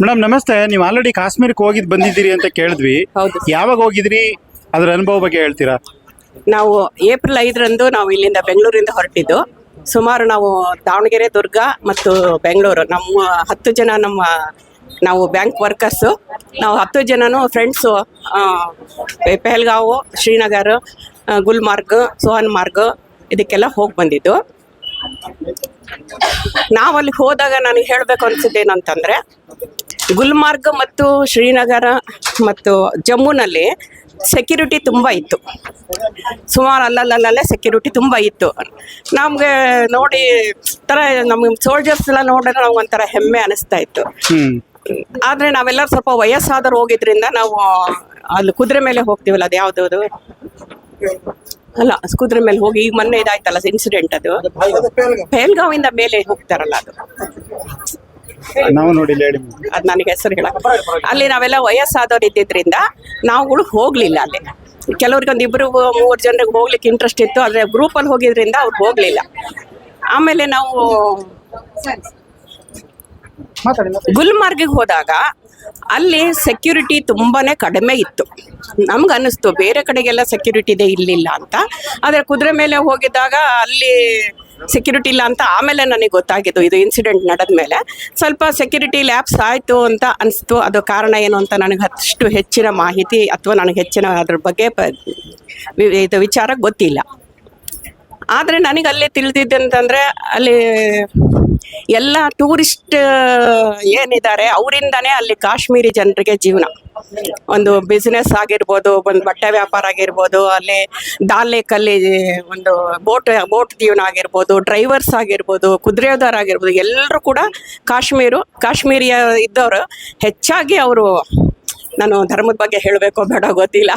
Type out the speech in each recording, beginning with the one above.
Madam ನಮಸ್ತೆ. ನೀವು already ಕಾಶ್ಮೀರಕ್ಕೆ ಹೋಗಿದ್ ಬಂದಿದ್ದೀರಿ ಅಂತ ಕೇಳಿದ್ವಿ. ಹೌದು. ಯಾವಾಗ ಹೋಗಿದ್ರಿ? ಅದ್ರ ಅನುಭವ ಬಗ್ಗೆ ಹೇಳ್ತೀರಾ? ನಾವು ಏಪ್ರಿಲ್ ಐದರಂದು ನಾವು ಇಲ್ಲಿಂದ ಬೆಂಗಳೂರಿಂದ ಹೊರಟಿದ್ದು. ಸುಮಾರು ನಾವು ದಾವಣಗೆರೆ ದುರ್ಗ ಮತ್ತು ಬೆಂಗಳೂರು. ನಮ್ಮ ಹತ್ತು ಜನ ನಮ್ಮ ನಾವು ಬ್ಯಾಂಕ್ ವರ್ಕರ್ಸು. ನಾವು ಹತ್ತು ಜನನು ಫ್ರೆಂಡ್ಸು ಪೆಹಲ್ಗಾವು ಶ್ರೀನಗರ್ ಗುಲ್ಮಾರ್ಗ್ ಸೋಹನ್ ಮಾರ್ಗ್ ಇದಕ್ಕೆಲ್ಲ ಹೋಗಿ ಬಂದಿದ್ದು. ನಾವು ಅಲ್ಲಿ ಹೋದಾಗ ನನಗೆ ಹೇಳಬೇಕು ಅನಿಸಿದ್ದೇನಂತಂದರೆ ಗುಲ್ಮಾರ್ಗ್ ಮತ್ತು ಶ್ರೀನಗರ ಮತ್ತು ಜಮ್ಮುನಲ್ಲಿ ಸೆಕ್ಯೂರಿಟಿ ತುಂಬ ಇತ್ತು. ಸುಮಾರು ಅಲ್ಲಲ್ಲಲ್ಲೇ ಸೆಕ್ಯೂರಿಟಿ ತುಂಬ ಇತ್ತು. ನಮಗೆ ನೋಡಿ ಥರ ನಮಗೆ ಸೋಲ್ಜರ್ಸ್ ಎಲ್ಲ ನೋಡಿದ್ರೆ ನಮ್ಗೆ ಒಂಥರ ಹೆಮ್ಮೆ ಅನಿಸ್ತಾ ಇತ್ತು. ಆದ್ರೆ ನಾವೆಲ್ಲರೂ ಸ್ವಲ್ಪ ವಯಸ್ಸಾದರೂ ಹೋಗಿದ್ರಿಂದ ನಾವು ಅಲ್ಲಿ ಕುದುರೆ ಮೇಲೆ ಹೋಗ್ತೀವಲ್ಲ ಅದು? ಯಾವುದು ಅಲ್ಲ ಸ್ಕೂದ್ರ ಮೇಲೆ ಹೋಗಿ ಈಗ ಮೊನ್ನೆ ಇದಾಯ್ತಲ್ಲ ಇನ್ಸಿಡೆಂಟ್ ಅದು. ಪೇಲ್ಗಾವಿಂದ ಮೇಲೆ ಹೋಗ್ತಾರಲ್ಲ ಅದು. ನಾವು ಅದು ನನಗೆ ಹೆಸರು ಹೇಳ ಅಲ್ಲಿ ನಾವೆಲ್ಲ ವಯಸ್ಸಾದವ್ರು ಇದ್ದಿದ್ರಿಂದ ನಾವುಗಳು ಹೋಗ್ಲಿಲ್ಲ ಅಲ್ಲಿ. ಕೆಲವ್ರಿಗೆ ಒಂದು ಇಬ್ಬರು ಮೂರು ಜನರಿಗೆ ಹೋಗ್ಲಿಕ್ಕೆ ಇಂಟ್ರೆಸ್ಟ್ ಇತ್ತು ಆದರೆ ಗ್ರೂಪಲ್ಲಿ ಹೋಗಿದ್ರಿಂದ ಅವ್ರು ಹೋಗ್ಲಿಲ್ಲ. ಆಮೇಲೆ ನಾವು ಗುಲ್ಮಾರ್ಗಿಗೆ ಹೋದಾಗ ಅಲ್ಲಿ ಸೆಕ್ಯೂರಿಟಿ ತುಂಬಾ ಕಡಿಮೆ ಇತ್ತು. ನಮ್ಗೆ ಅನ್ನಿಸ್ತು ಬೇರೆ ಕಡೆಗೆಲ್ಲ ಸೆಕ್ಯೂರಿಟಿ ಇದೆ, ಇಲ್ಲಿಲ್ಲ ಅಂತ. ಆದರೆ ಕುದುರೆ ಮೇಲೆ ಹೋಗಿದ್ದಾಗ ಅಲ್ಲಿ ಸೆಕ್ಯೂರಿಟಿ ಇಲ್ಲ ಅಂತ ಆಮೇಲೆ ನನಗೆ ಗೊತ್ತಾಗಿದ್ದು ಇದು ಇನ್ಸಿಡೆಂಟ್ ನಡೆದ ಮೇಲೆ. ಸ್ವಲ್ಪ ಸೆಕ್ಯೂರಿಟಿ ಲ್ಯಾಬ್ಸ್ ಆಯಿತು ಅಂತ ಅನಿಸ್ತು. ಅದು ಕಾರಣ ಏನು ಅಂತ ನನಗೆ ಅಷ್ಟು ಹೆಚ್ಚಿನ ಮಾಹಿತಿ ಅಥವಾ ನನಗೆ ಹೆಚ್ಚಿನ ಅದ್ರ ಬಗ್ಗೆ ಇದು ವಿಚಾರ ಗೊತ್ತಿಲ್ಲ. ಆದರೆ ನನಗೆ ಅಲ್ಲಿ ತಿಳಿದಿದ್ದಂತಂದರೆ ಅಲ್ಲಿ ಎಲ್ಲ ಟೂರಿಸ್ಟ್ ಏನಿದ್ದಾರೆ, ಅವರಿಂದನೇ ಅಲ್ಲಿ ಕಾಶ್ಮೀರಿ ಜನರಿಗೆ ಜೀವನ. ಒಂದು ಬಿಸ್ನೆಸ್ ಆಗಿರ್ಬೋದು, ಒಂದು ಬಟ್ಟೆ ವ್ಯಾಪಾರ ಆಗಿರ್ಬೋದು, ಅಲ್ಲಿ ದಾಲ್ ಲೇಕಲ್ಲಿ ಒಂದು ಬೋಟ್ ಬೋಟ್ ಜೀವನ ಆಗಿರ್ಬೋದು ಡ್ರೈವರ್ಸ್ ಆಗಿರ್ಬೋದು, ಕುದುರೆದಾರ ಆಗಿರ್ಬೋದು, ಎಲ್ಲರೂ ಕೂಡ ಕಾಶ್ಮೀರು, ಕಾಶ್ಮೀರಿಯ ಇದ್ದವರು ಹೆಚ್ಚಾಗಿ ಅವರು, ನಾನು ಧರ್ಮದ ಬಗ್ಗೆ ಹೇಳಬೇಕೋ ಬೇಡ ಗೊತ್ತಿಲ್ಲ.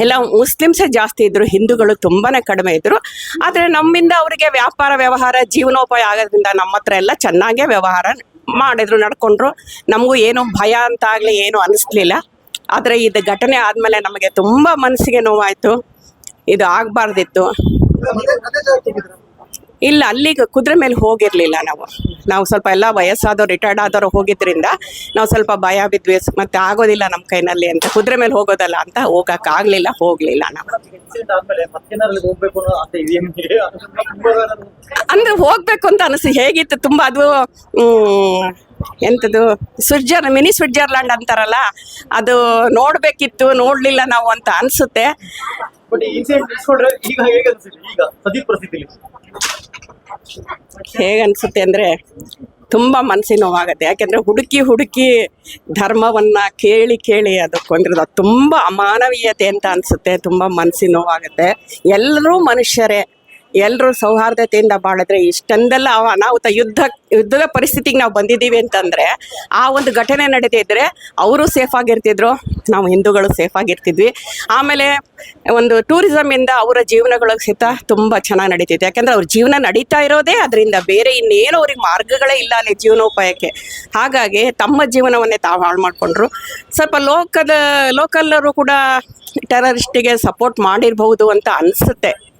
ಎಲ್ಲ ಮುಸ್ಲಿಮ್ಸೇ ಜಾಸ್ತಿ ಇದ್ರು, ಹಿಂದೂಗಳು ತುಂಬಾನೇ ಕಡಿಮೆ ಇದ್ರು. ಆದರೆ ನಮ್ಮಿಂದ ಅವರಿಗೆ ವ್ಯಾಪಾರ, ವ್ಯವಹಾರ, ಜೀವನೋಪಾಯ ಆಗೋದ್ರಿಂದ ನಮ್ಮ ಹತ್ರ ಎಲ್ಲ ಚೆನ್ನಾಗೇ ವ್ಯವಹಾರ ಮಾಡಿದ್ರು, ನಡ್ಕೊಂಡ್ರು. ನಮಗೂ ಏನು ಭಯ ಅಂತ ಆಗಲಿ ಏನು ಅನಿಸ್ಲಿಲ್ಲ. ಆದರೆ ಇದು ಘಟನೆ ಆದಮೇಲೆ ನಮಗೆ ತುಂಬ ಮನಸ್ಸಿಗೆ ನೋವಾಯಿತು. ಇದು ಆಗಬಾರ್ದಿತ್ತು. ಇಲ್ಲ, ಅಲ್ಲಿಗೆ ಕುದುರೆ ಮೇಲೆ ಹೋಗಿರಲಿಲ್ಲ ನಾವು. ನಾವು ಸ್ವಲ್ಪ ಎಲ್ಲ ವಯಸ್ಸಾದವ್ರು ರಿಟೈರ್ಡ್ ಆದವರು ಹೋಗಿದ್ರಿಂದ ನಾವು ಸ್ವಲ್ಪ ಭಯ ಬಿದ್ವಿ. ಮತ್ತೆ ಆಗೋದಿಲ್ಲ ನಮ್ಮ ಕೈನಲ್ಲಿ ಅಂತ. ಕುದುರೆ ಮೇಲೆ ಹೋಗೋದಲ್ಲ ಅಂತ ಹೋಗಕ್ ಆಗ್ಲಿಲ್ಲ, ಹೋಗ್ಲಿಲ್ಲ ನಾವು. ಅಂದ್ರೆ ಹೋಗ್ಬೇಕು ಅಂತ ಅನಿಸ್ತು. ಹೇಗಿತ್ತು ತುಂಬಾ ಅದು ಎಂಥದ್ದು ಸ್ವಿಟ್ಜರ್, ಮಿನಿ ಸ್ವಿಟ್ಜರ್ಲ್ಯಾಂಡ್ ಅಂತಾರಲ್ಲ, ಅದು ನೋಡ್ಬೇಕಿತ್ತು, ನೋಡ್ಲಿಲ್ಲ ನಾವು ಅಂತ ಅನ್ಸುತ್ತೆ. ಬಟ್ ಇನ್ಸಿಡೆಂಟ್ ಇಸ್ಕೊಂಡ್ರೆ ಹೇಗೆ ಅನ್ಸುತ್ತೆ ಈಗ ಸದ್ಯದ ಪರಿಸ್ಥಿತಿಲಿ ಹೇಗೆ ಅನ್ಸುತ್ತೆ ಅಂದ್ರೆ ತುಂಬಾ ಮನಸ್ಸಿನ ನೋವಾಗುತ್ತೆ. ಯಾಕೆಂದ್ರೆ ಹುಡುಕಿ ಹುಡುಕಿ ಧರ್ಮವನ್ನ ಕೇಳಿ ಕೇಳಿ ಅದಕ್ಕೊಂದ್ರೆ ಅದು ತುಂಬಾ ಅಮಾನವೀಯತೆ ಅಂತ ಅನ್ಸುತ್ತೆ. ತುಂಬಾ ಮನಸ್ಸಿನ ನೋವಾಗುತ್ತೆ. ಎಲ್ಲರೂ ಮನುಷ್ಯರೇ. ಎಲ್ಲರೂ ಸೌಹಾರ್ದತೆಯಿಂದ ಬಾಳಿದ್ರೆ ಇಷ್ಟೊಂದೆಲ್ಲ ಅನಾಹುತ ಯುದ್ಧ, ಯುದ್ಧದ ಪರಿಸ್ಥಿತಿಗೆ ನಾವು ಬಂದಿದ್ದೀವಿ ಅಂತಂದ್ರೆ ಆ ಒಂದು ಘಟನೆ ನಡೀತಿದ್ರೆ ಅವರು ಸೇಫ್ ಆಗಿರ್ತಿದ್ರು, ನಾವು ಹಿಂದೂಗಳು ಸೇಫ್ ಆಗಿರ್ತಿದ್ವಿ. ಆಮೇಲೆ ಒಂದು ಟೂರಿಸಮಿಂದ ಅವರ ಜೀವನಗಳು ಸಹಿತ ತುಂಬಾ ಚೆನ್ನಾಗಿ ನಡೀತಿತ್ತು. ಯಾಕಂದ್ರೆ ಅವ್ರ ಜೀವನ ನಡೀತಾ ಇರೋದೇ ಅದರಿಂದ ಬೇರೆ ಇನ್ನೇನು ಅವ್ರಿಗೆ ಮಾರ್ಗಗಳೇ ಇಲ್ಲ ಅಲ್ಲಿ ಜೀವನೋಪಾಯಕ್ಕೆ. ಹಾಗಾಗಿ ತಮ್ಮ ಜೀವನವನ್ನೇ ತಾವು ಹಾಳು ಮಾಡಿಕೊಂಡ್ರು. ಸ್ವಲ್ಪ ಲೋಕದ, ಲೋಕಲ್ಲರು ಕೂಡ ಟೆರರಿಸ್ಟಿಗೆ ಸಪೋರ್ಟ್ ಮಾಡಿರಬಹುದು ಅಂತ ಅನಿಸುತ್ತೆ.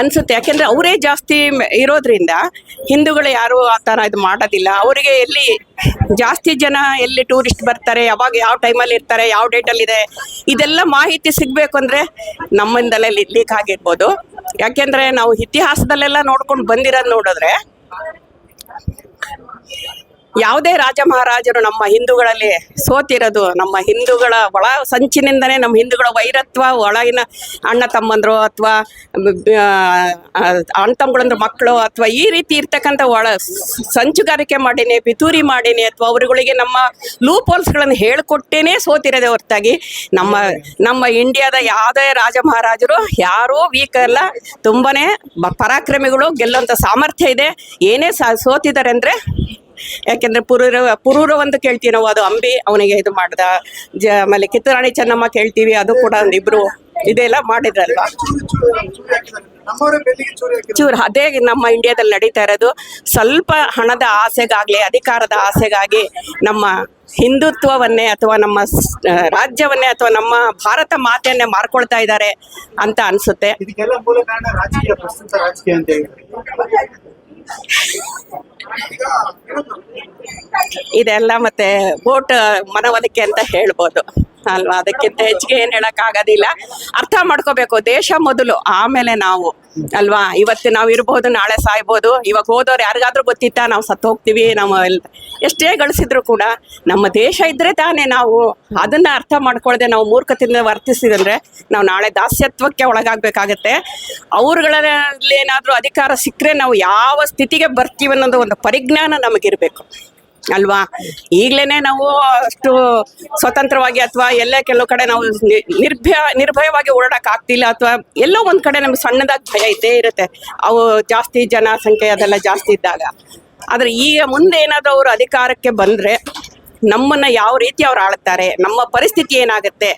ಅನ್ಸುತ್ತೆ. ಯಾಕೆಂದ್ರೆ ಅವರೇ ಜಾಸ್ತಿ ಇರೋದ್ರಿಂದ ಹಿಂದೂಗಳು ಯಾರು ಆ ಥರ ಇದು ಮಾಡೋದಿಲ್ಲ. ಅವರಿಗೆ ಎಲ್ಲಿ ಜಾಸ್ತಿ ಜನ ಎಲ್ಲಿ ಟೂರಿಸ್ಟ್ ಬರ್ತಾರೆ, ಯಾವಾಗ ಯಾವ ಟೈಮಲ್ಲಿ ಇರ್ತಾರೆ, ಯಾವ ಡೇಟಲ್ಲಿ ಇದೆ ಇದೆಲ್ಲ ಮಾಹಿತಿ ಸಿಗಬೇಕು ಅಂದರೆ ನಮ್ಮಿಂದಲೇ ಲೀಕ್ ಆಗಿರ್ಬೋದು. ಯಾಕೆಂದ್ರೆ ನಾವು ಇತಿಹಾಸದಲ್ಲೆಲ್ಲ ನೋಡ್ಕೊಂಡು ಬಂದಿರೋದು ನೋಡಿದ್ರೆ ಯಾವುದೇ ರಾಜ ಮಹಾರಾಜರು ನಮ್ಮ ಹಿಂದೂಗಳಲ್ಲಿ ಸೋತಿರೋದು, ನಮ್ಮ ಹಿಂದೂಗಳ ಒಳ ಸಂಚಿನಿಂದನೇ ನಮ್ಮ ಹಿಂದೂಗಳ ವೈರತ್ವ, ಒಳಗಿನ ಅಣ್ಣ ತಮ್ಮಂದ್ರು ಅಥವಾ ಅಣ್ಣ ತಮ್ಮಗಳಂದ್ರ ಮಕ್ಕಳು ಅಥವಾ ಈ ರೀತಿ ಇರ್ತಕ್ಕಂಥ ಒಳ ಸಂಚುಗಾರಿಕೆ ಮಾಡೀನಿ, ಪಿತೂರಿ ಮಾಡೀನಿ ಅಥವಾ ಅವರುಗಳಿಗೆ ನಮ್ಮ ಲೂಪ್ ಹೋಲ್ಸ್ಗಳನ್ನು ಹೇಳಿಕೊಟ್ಟೇನೆ ಸೋತಿರೋದೇ ಹೊರತಾಗಿ ನಮ್ಮ ನಮ್ಮ ಇಂಡಿಯಾದ ಯಾವುದೇ ರಾಜ ಮಹಾರಾಜರು ಯಾರೂ ವೀಕ್ ಅಲ್ಲ ತುಂಬಾ ಪರಾಕ್ರಮಿಗಳು, ಗೆಲ್ಲುವಂಥ ಸಾಮರ್ಥ್ಯ ಇದೆ. ಏನೇ ಸೋತಿದ್ದಾರೆ ಅಂದರೆ ಯಾಕೆಂದ್ರೆ ಪುರೂರ ಪುರೂರ ಒಂದು ಕೇಳ್ತೀವಿ ನಾವು, ಅದು ಅಂಬಿ ಅವನಿಗೆ ಇದು ಮಾಡ್ದ, ಜ, ಆಮೇಲೆ ಕಿತ್ತೂರಾಣಿ ಚೆನ್ನಮ್ಮ ಕೇಳ್ತೀವಿ, ಅದು ಕೂಡ ಇಬ್ರು ಇದೆಲ್ಲ ಮಾಡಿದ್ರಲ್ವಾ? ಚೂರು ಅದೇ ನಮ್ಮ ಇಂಡಿಯಾದಲ್ಲಿ ನಡೀತಾ ಇರೋದು, ಸ್ವಲ್ಪ ಹಣದ ಆಸೆಗಾಗ್ಲಿ, ಅಧಿಕಾರದ ಆಸೆಗಾಗಿ ನಮ್ಮ ಹಿಂದುತ್ವವನ್ನೇ ಅಥವಾ ನಮ್ಮ ರಾಜ್ಯವನ್ನೇ ಅಥವಾ ನಮ್ಮ ಭಾರತ ಮಾತೆಯನ್ನೇ ಮಾರ್ಕೊಳ್ತಾ ಇದ್ದಾರೆ ಅಂತ ಅನ್ಸುತ್ತೆ. ಇದೆಲ್ಲ ಮತ್ತೆ ಬೋಟ್ ಮನವೊಲಿಕೆ ಅಂತ ಹೇಳ್ಬೋದು. ಅಲ್ವಾ? ಅದಕ್ಕಿಂತ ಹೆಚ್ಚಿಗೆ ಏನ್ ಹೇಳಕ್ ಆಗೋದಿಲ್ಲ ಅರ್ಥ ಮಾಡ್ಕೋಬೇಕು. ದೇಶ ಮೊದಲು. ಆಮೇಲೆ ನಾವು. ಅಲ್ವಾ? ಇವತ್ತು ನಾವು ಇರ್ಬೋದು, ನಾಳೆ ಸಾಯ್ಬೋದು. ಇವಾಗ ಹೋದವ್ರು ಯಾರಿಗಾದ್ರೂ ಗೊತ್ತಿತ್ತಾ? ನಾವು ಸತ್ತು ಹೋಗ್ತೀವಿ. ನಾವು ಎಷ್ಟೇ ಗಳಿಸಿದ್ರು ಕೂಡ ನಮ್ಮ ದೇಶ ಇದ್ರೆ ತಾನೇ ನಾವು ಅದನ್ನ ಅರ್ಥ ಮಾಡ್ಕೊಳ್ದೆ ನಾವು ಮೂರ್ಖತೆಯಿಂದ ವರ್ತಿಸಿದ್ರೆ ನಾವು ನಾಳೆ ದಾಸ್ಯತ್ವಕ್ಕೆ ಒಳಗಾಗ್ಬೇಕಾಗತ್ತೆ. ಅವ್ರುಗಳಲ್ಲಿ ಏನಾದರೂ ಅಧಿಕಾರ ಸಿಕ್ಕರೆ ನಾವು ಯಾವ ಸ್ಥಿತಿಗೆ ಬರ್ತೀವಿ ಅನ್ನೋದು ಒಂದು ಪರಿಜ್ಞಾನ ನಮಗಿರಬೇಕು. ಅಲ್ವಾ? ಈಗ್ಲೇನೆ ನಾವು ಅಷ್ಟು ಸ್ವತಂತ್ರವಾಗಿ ಅಥವಾ ಎಲ್ಲೇ ಕೆಲವು ಕಡೆ ನಾವು ನಿರ್ಭಯ, ನಿರ್ಭಯವಾಗಿ ಓಡಾಡಕ್ ಆಗ್ತಿಲ್ಲ ಅಥವಾ ಎಲ್ಲೋ ಒಂದ್ ಕಡೆ ನಮ್ಗೆ ಸಣ್ಣದಾಗಿ ಭಯ ಇದ್ದೇ ಇರುತ್ತೆ. ಅವು ಜಾಸ್ತಿ ಜನಸಂಖ್ಯೆ ಅದೆಲ್ಲ ಜಾಸ್ತಿ ಇದ್ದಾಗ. ಆದ್ರೆ ಈಗ ಮುಂದೆ ಏನಾದ್ರು ಅವ್ರು ಅಧಿಕಾರಕ್ಕೆ ಬಂದ್ರೆ ನಮ್ಮನ್ನ ಯಾವ ರೀತಿ ಅವ್ರು ಆಳ್ತಾರೆ, ನಮ್ಮ ಪರಿಸ್ಥಿತಿ ಏನಾಗುತ್ತೆ,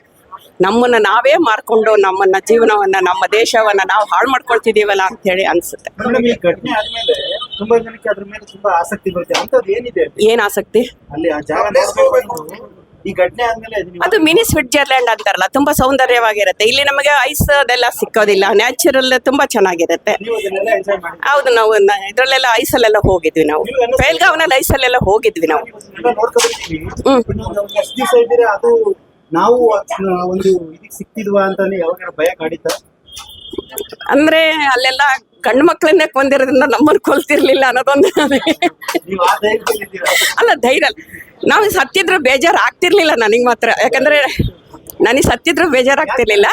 ನಮ್ಮನ್ನ ನಾವೇ ಮಾರ್ಕೊಂಡು ನಮ್ಮನ್ನ ಜೀವನವನ್ನ, ನಮ್ಮ ದೇಶವನ್ನ ನಾವು ಹಾಳು ಮಾಡ್ಕೊಳ್ತಿದೀವಲ್ಲ ಅಂತ ಹೇಳಿ ಅನ್ಸುತ್ತೆ ತುಂಬಾ ಜನಕ್ಕೆ ಅದ್ರ ಮೇಲೆ ತುಂಬಾ ಆಸಕ್ತಿ ಬರುತ್ತೆ. ಅಂತದ್ದು ಏನಿದೆ ಅಲ್ಲಿ? ಏನ್ ಆಸಕ್ತಿ? ಅಲ್ಲಿ ಆ ಜಾಗ ನೋಡ್ಬೇಕು. ಈ ಘಟನೆ ಆದ್ಮೇಲೆ ಅದು ನೀವು- ಅದು ಮಿನಿ ಸ್ವಿಟ್ಜರ್ಲ್ಯಾಂಡ್ ಅಂತಾರಲ್ಲ ತುಂಬಾ ಸೌಂದರ್ಯವಾಗಿರುತ್ತೆ. ಇಲ್ಲಿ ನಮಗೆ ಐಸ್ ಅದೆಲ್ಲ ಸಿಕ್ಕೋದಿಲ್ಲ. ನ್ಯಾಚುರಲ್ ತುಂಬಾ ಚೆನ್ನಾಗಿರುತ್ತೆ. ನೀವು ಅದನ್ನೆಲ್ಲ ಎಂಜಾಯ್ ಮಾಡಿ ಹೌದು ನಾವು ನ- ಇದ್ರಲ್ಲೆಲ್ಲ ಐಸಲ್ಲೆಲ್ಲ ಹೋಗಿದ್ವಿ ನಾವು. ಪೈಲ್ಗಾವ್ನಲ್ಲಿ ಐಸಲ್ಲೆಲ್ಲ ಹೋಗಿದ್ವಿ ನಾವು. ಎಲ್ಲ ನೋಡ್ಕೊಂಡ್ಬರ್ತೀವಿ ಹ್ಮ್. ಇನ್ನೊಂದು ಒಂದು ಎಷ್ಟು ದಿವಸ ಇದ್ದೀರಾ ಅದು ನಾವು ಅದ್ನ ಒಂದು ಇದಕ್ಕೆ ಸಿಕ್ತಿದ್ವಾ ಅಂತಾನೆ ಯಾವಾಗ ಭಯ ಕಾಡಿತ ಅಂದ್ರೆ ಅಲ್ಲೆಲ್ಲ ಗಂಡು ಮಕ್ಕಳನ್ನೇ ಕೊಂದಿರೋದ್ರಿಂದ ನಮ್ಮನ್ ಕೊಲ್ತಿರ್ಲಿಲ್ಲ ಅನ್ನೋದೊಂದು ಅಲ್ಲ ಧೈರ್ಯ ಧೈರ್ಯದಲ್ಲಿ ಅಲ್ಲ ಧೈರ್ಯ. ನಾವು ಸತ್ತಿದ್ರು ಬೇಜಾರು ಆಗ್ತಿರ್ಲಿಲ್ಲ ನನಗೆ ಮಾತ್ರ. ಯಾಕಂದ್ರೆ ನನಗೆ ಸತ್ತಿದ್ರು ಬೇಜಾರಾಗ್ತಿರ್ಲಿಲ್ಲ.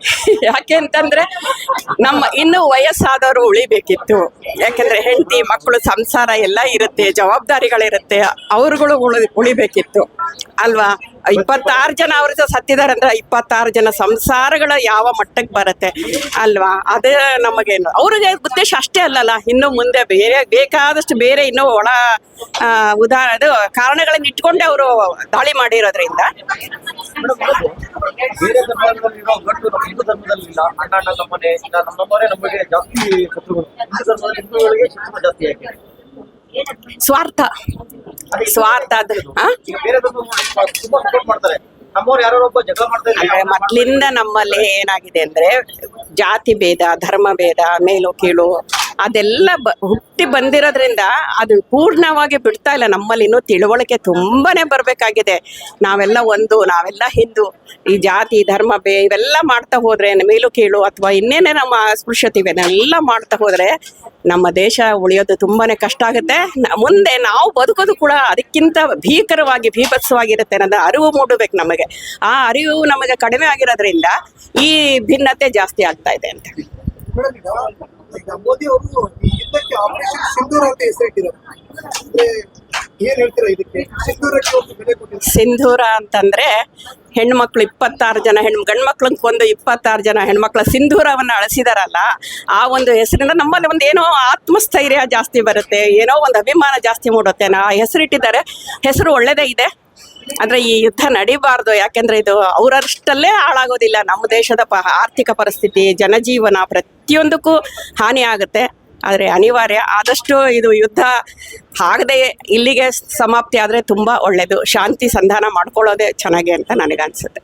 ಯಾಕೆ ಅಂತಂದ್ರೆ ನಮ್ಮ ಇನ್ನು ವಯಸ್ಸಾದವರು ಉಳಿಬೇಕಿತ್ತು. ಯಾಕಂದ್ರೆ ಹೆಂಡತಿ, ಮಕ್ಕಳು, ಸಂಸಾರ ಎಲ್ಲ ಇರುತ್ತೆ, ಜವಾಬ್ದಾರಿಗಳಿರುತ್ತೆ, ಅವ್ರುಗಳು ಉಳಿ, ಉಳಿಬೇಕಿತ್ತು. ಅಲ್ವಾ? ಇಪ್ಪತ್ತಾರು ಜನ ಅವ್ರ ಸತ್ತಿದ್ದಾರೆ ಅಂದ್ರೆ ಇಪ್ಪತ್ತಾರು ಜನ ಸಂಸಾರಗಳ ಯಾವ ಮಟ್ಟಕ್ಕೆ ಬರುತ್ತೆ? ಅಲ್ವಾ? ಅದೇ ನಮಗೆ ಅವ್ರಿಗೆ ಉದ್ದೇಶ ಅಷ್ಟೇ ಅಲ್ಲಲ್ಲ, ಇನ್ನು ಮುಂದೆ ಬೇರೆ, ಬೇಕಾದಷ್ಟು ಬೇರೆ ಇನ್ನು ಒಳ ಉದಾಹರಣೆ ಉದಾ ಅದು ಕಾರಣಗಳನ್ನ ಇಟ್ಕೊಂಡೆ ಅವರು ದಾಳಿ ಮಾಡಿರೋದ್ರಿಂದ ಹಿಂದೂ ಧರ್ಮದಲ್ಲಿ ಇಲ್ಲ ಅಣ್ಣ ಅಣ್ಣ ನಮ್ಮನೆ ಇಲ್ಲ ನಮ್ಮ ನಮ್ಮವರೇ ನಮಗೆ ಜಾಸ್ತಿ ಶತ್ರುಗಳು ಹಿಂದೂ ಧರ್ಮದಲ್ಲಿ ಹಿಂದೂಗಳಿಗೆ ಶತ್ರು ಜಾಸ್ತಿ ಯಾಕೆ? ಸ್ವಾರ್ಥ. ಸ್ವಾರ್ಥ ಅದು. ಈಗ ಬೇರೆ ಧರ್ಮ ತುಂಬಾ ಸಪೋರ್ಟ್ ಮಾಡ್ತಾರೆ. ನಮ್ಮವ್ರು ಯಾರೋ ಒಬ್ಬ ಜಗಳ ಮಾಡ್ತಾ ಅಂದ್ರೆ ಇದ್ದಾರೆ ಮೊದ್ಲಿಂದ ನಮ್ಮಲ್ಲಿ ಏನಾಗಿದೆ ಅಂದ್ರೆ ಜಾತಿ ಭೇದ ಧರ್ಮ ಭೇದ ಮೇಲು ಕೀಳು ಅದೆಲ್ಲ ಬ, ಹುಟ್ಟಿ ಬಂದಿರೋದ್ರಿಂದ ಅದು ಪೂರ್ಣವಾಗಿ ಬಿಡ್ತಾ ಇಲ್ಲ. ನಮ್ಮಲ್ಲಿ ಇನ್ನೂ ತಿಳುವಳಿಕೆ ತುಂಬಾನೇ ಬರಬೇಕಾಗಿದೆ. ನಾವೆಲ್ಲ ಒಂದು, ನಾವೆಲ್ಲ ಹಿಂದೂ. ಈ ಜಾತಿ, ಧರ್ಮ, ಬೇ, ಇವೆಲ್ಲ ಮಾಡ್ತಾ ಹೋದ್ರೆ, ಮೇಲು, ಕೀಳು ಅಥವಾ ಇನ್ನೇನೇ ನಮ್ಮ ಅಸ್ಪೃಶ್ಯತೆ ಇವೆಲ್ಲ ಮಾಡ್ತಾ ಹೋದ್ರೆ ನಮ್ಮ ದೇಶ ಉಳಿಯೋದು ತುಂಬಾನೇ ಕಷ್ಟ ಆಗುತ್ತೆ. ಮುಂದೆ ನಾವು ಬದುಕೋದು ಕೂಡ ಅದಕ್ಕಿಂತ ಭೀಕರವಾಗಿ, ಭೀಭತ್ಸವಾಗಿರುತ್ತೆ ಅನ್ನೋದು ಅರಿವು ಮೂಡಬೇಕು ನಮಗೆ. ಆ ಅರಿವು ನಮಗೆ ಕಡಿಮೆ ಆಗಿರೋದ್ರಿಂದ ಈ ಭಿನ್ನತೆ ಜಾಸ್ತಿ ಆಗ್ತಾ ಇದೆ ಅಂತ ಈಗ ಅವರು ಈ ಯುದ್ಧಕ್ಕೆ ಆಪರೇಷನ್ ಸಿಂಧೂರ ಅಂದ್ರೆ ಸಿಂಧೂರ ಅಂತಂದ್ರೆ ಹೆಣ್ಮಕ್ಳು ಇಪ್ಪತ್ತಾರು ಜನ ಹೆಣ್ಣು, ಗಂಡ್ಮಕ್ಳಂಗೆ ಒಂದು ಇಪ್ಪತ್ತಾರು ಜನ ಹೆಣ್ಮಕ್ಳ ಸಿಂಧೂರವನ್ನ ಅಳಿಸಿದಾರಲ್ಲ, ಆ ಒಂದು ಹೆಸರಿಂದ ನಮ್ಮಲ್ಲಿ ಒಂದು ಏನೋ ಆತ್ಮಸ್ಥೈರ್ಯ ಜಾಸ್ತಿ ಬರುತ್ತೆ, ಏನೋ ಒಂದು ಅಭಿಮಾನ ಜಾಸ್ತಿ ಮೂಡುತ್ತೆ. ನಾ ಹೆಸರಿಟ್ಟಿದ್ದಾರೆ. ಹೆಸರು ಒಳ್ಳೇದೇ ಇದೆ. ಆದ್ರೆ ಈ ಯುದ್ಧ ನಡೀಬಾರ್ದು, ಯಾಕೆಂದ್ರೆ ಇದು ಅವರಷ್ಟಲ್ಲೇ ಹಾಳಾಗೋದಿಲ್ಲ. ನಮ್ಮ ದೇಶದ ಪ ಆರ್ಥಿಕ ಪರಿಸ್ಥಿತಿ, ಜನಜೀವನ ಪ್ರತಿಯೊಂದಕ್ಕೂ ಹಾನಿ ಆಗುತ್ತೆ. ಆದರೆ ಅನಿವಾರ್ಯ, ಆದಷ್ಟು ಇದು ಯುದ್ಧ ಆಗದೆ ಇಲ್ಲಿಗೆ ಸಮಾಪ್ತಿ ಆದರೆ ತುಂಬ ಒಳ್ಳೆಯದು ಶಾಂತಿ ಸಂಧಾನ ಮಾಡ್ಕೊಳ್ಳೋದೇ ಚೆನ್ನಾಗಿ ಅಂತ ನನಗನ್ಸುತ್ತೆ.